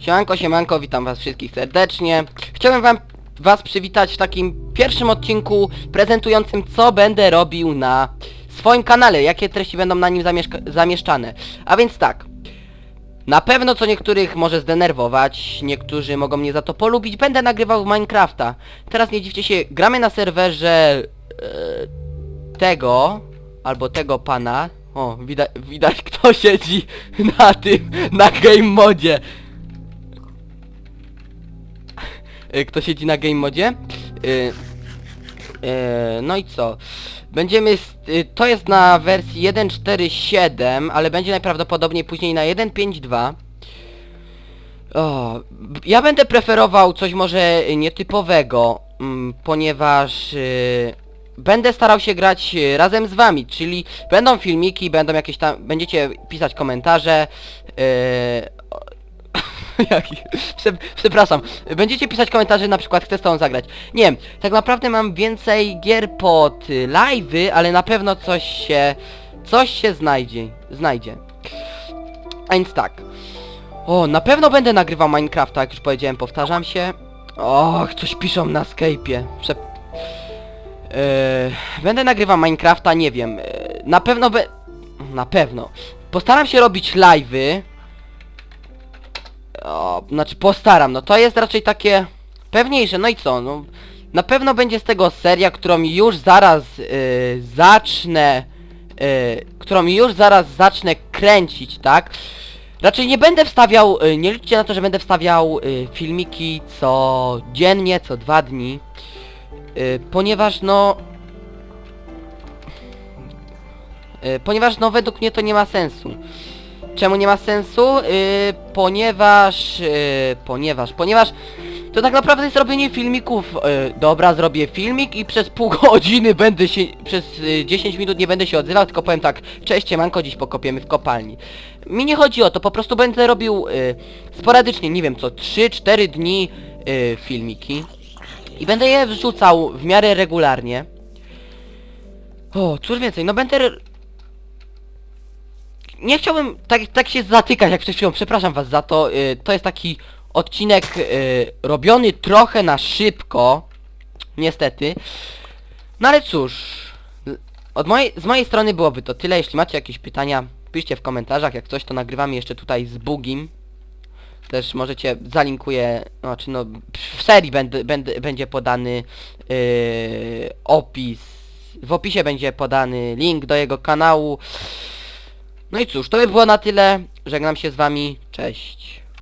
Siemanko, siemanko, witam was wszystkich serdecznie. Chciałem wam was przywitać w takim pierwszym odcinku prezentującym co będę robił na swoim kanale, jakie treści będą na nim zamieszczane. A więc tak. Na pewno co niektórych może zdenerwować, niektórzy mogą mnie za to polubić, będę nagrywał Minecrafta. Teraz nie dziwcie się, gramy na serwerze e, tego, albo tego pana. O, widać, widać kto siedzi na tym, na game modzie. E, Kto siedzi na game modzie? E, e, no i co? Będziemy... y, To jest na wersji 1.4.7, ale będzie najprawdopodobniej później na 1.5.2. O, b- ja będę preferował coś może nietypowego, mm, ponieważ y, będę starał się grać y, razem z wami, czyli będą filmiki, będą jakieś tam, będziecie pisać komentarze, y, Jaki? Prze przepraszam. Będziecie pisać komentarze, na przykład chcę z tobą zagrać. Nie wiem, tak naprawdę mam więcej gier pod y, live'y, ale na pewno coś się... Coś się znajdzie. Znajdzie. A więc tak. O, na pewno będę nagrywał Minecrafta, jak już powiedziałem, powtarzam się. Och, coś piszą na Skype'ie. Prze... Yy, będę nagrywał Minecrafta, nie wiem. Yy, na pewno be... Na pewno. Postaram się robić live'y. O, znaczy postaram, no to jest raczej takie pewniejsze, no i co, no na pewno będzie z tego seria, którą już zaraz y, zacznę, y, którą już zaraz zacznę kręcić, tak? Raczej nie będę wstawiał, y, nie liczcie na to, że będę wstawiał y, filmiki co dziennie, co dwa dni, y, ponieważ no... Y, ponieważ no według mnie to nie ma sensu. Czemu nie ma sensu? Yy, ponieważ... Yy, ponieważ... Ponieważ... To tak naprawdę jest robienie filmików. Yy, dobra, zrobię filmik i przez pół godziny będę się... Przez yy, 10 minut nie będę się odzywał, tylko powiem tak Cześć, manko, dziś pokopiemy w kopalni. Mi nie chodzi o to, po prostu będę robił yy, sporadycznie, nie wiem co, 3-4 dni yy, filmiki. I będę je wrzucał w miarę regularnie. O, cóż więcej, no będę nie chciałbym tak, tak się zatykać jak przed chwilą, przepraszam was za to. y, to jest taki odcinek y, robiony trochę na szybko. Niestety. No ale cóż. Od mojej, z mojej strony byłoby to tyle. Jeśli macie jakieś pytania, piszcie w komentarzach. Jak coś to nagrywamy jeszcze tutaj z Bugim. Też możecie, zalinkuję, znaczy no, w serii będę, będę, będzie podany yy, opis. W opisie będzie podany link do jego kanału. No i cóż, to by było na tyle. Żegnam się z wami. Cześć.